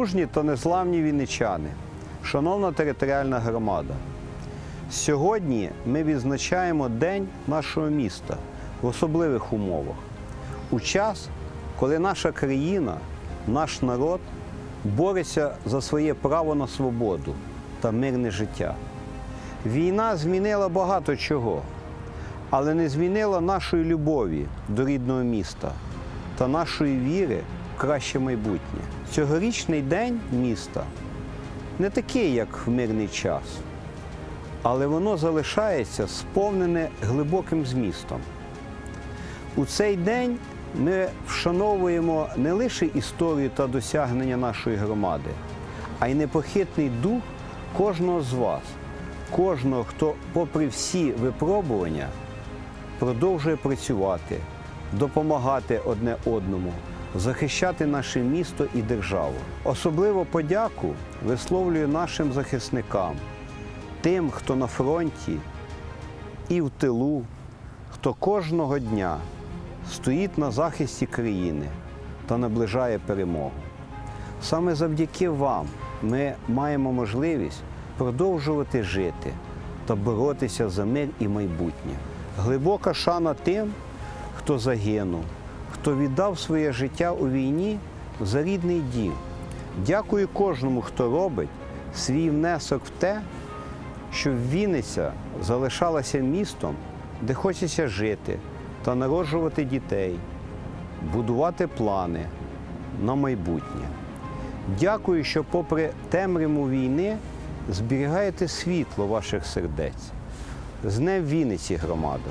Мужні та незламні вінничани, шановна територіальна громада. Сьогодні ми відзначаємо День нашого міста в особливих умовах. У час, коли наша країна, наш народ бореться за своє право на свободу та мирне життя. Війна змінила багато чого, але не змінила нашої любові до рідного міста та нашої віри краще майбутнє. Цьогорічний день міста не такий, як в мирний час, але воно залишається сповнене глибоким змістом. У цей день ми вшановуємо не лише історію та досягнення нашої громади, а й непохитний дух кожного з вас, кожного, хто, попри всі випробування, продовжує працювати, допомагати одне одному, захищати наше місто і державу. Особливо подяку висловлюю нашим захисникам, тим, хто на фронті і в тилу, хто кожного дня стоїть на захисті країни та наближає перемогу. Саме завдяки вам ми маємо можливість продовжувати жити та боротися за мир і майбутнє. Глибока шана тим, хто загинув, хто віддав своє життя у війні за рідний дім. Дякую кожному, хто робить свій внесок в те, щоб Вінниця залишалася містом, де хочеться жити та народжувати дітей, будувати плани на майбутнє. Дякую, що, попри темряву війни, зберігаєте світло ваших сердець. З Днем Вінниці, громада!